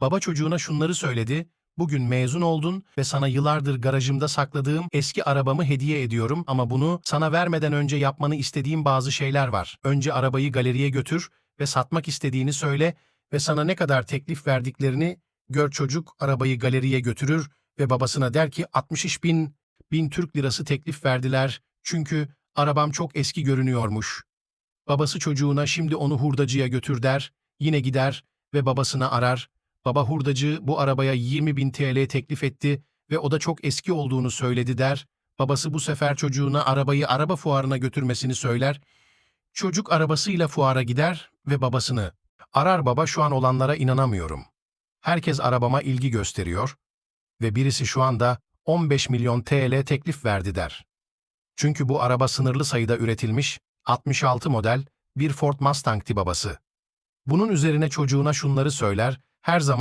Baba çocuğuna şunları söyledi. Bugün mezun oldun ve sana yıllardır garajımda sakladığım eski arabamı hediye ediyorum ama bunu sana vermeden önce yapmanı istediğim bazı şeyler var. Önce arabayı galeriye götür ve satmak istediğini söyle ve sana ne kadar teklif verdiklerini gör çocuk arabayı galeriye götürür ve babasına der ki 60 bin, bin Türk lirası teklif verdiler çünkü arabam çok eski görünüyormuş. Babası çocuğuna şimdi onu hurdacıya götür der, yine gider ve babasını arar. Baba hurdacı bu arabaya 20 bin TL teklif etti ve o da çok eski olduğunu söyledi der. Babası bu sefer çocuğuna arabayı araba fuarına götürmesini söyler. Çocuk arabasıyla fuara gider ve babasını arar baba şu an olanlara inanamıyorum. Herkes arabama ilgi gösteriyor ve birisi şu anda 15 milyon TL teklif verdi der. Çünkü bu araba sınırlı sayıda üretilmiş, 66 model bir Ford Mustang'ti babası. Bunun üzerine çocuğuna şunları söyler, her zaman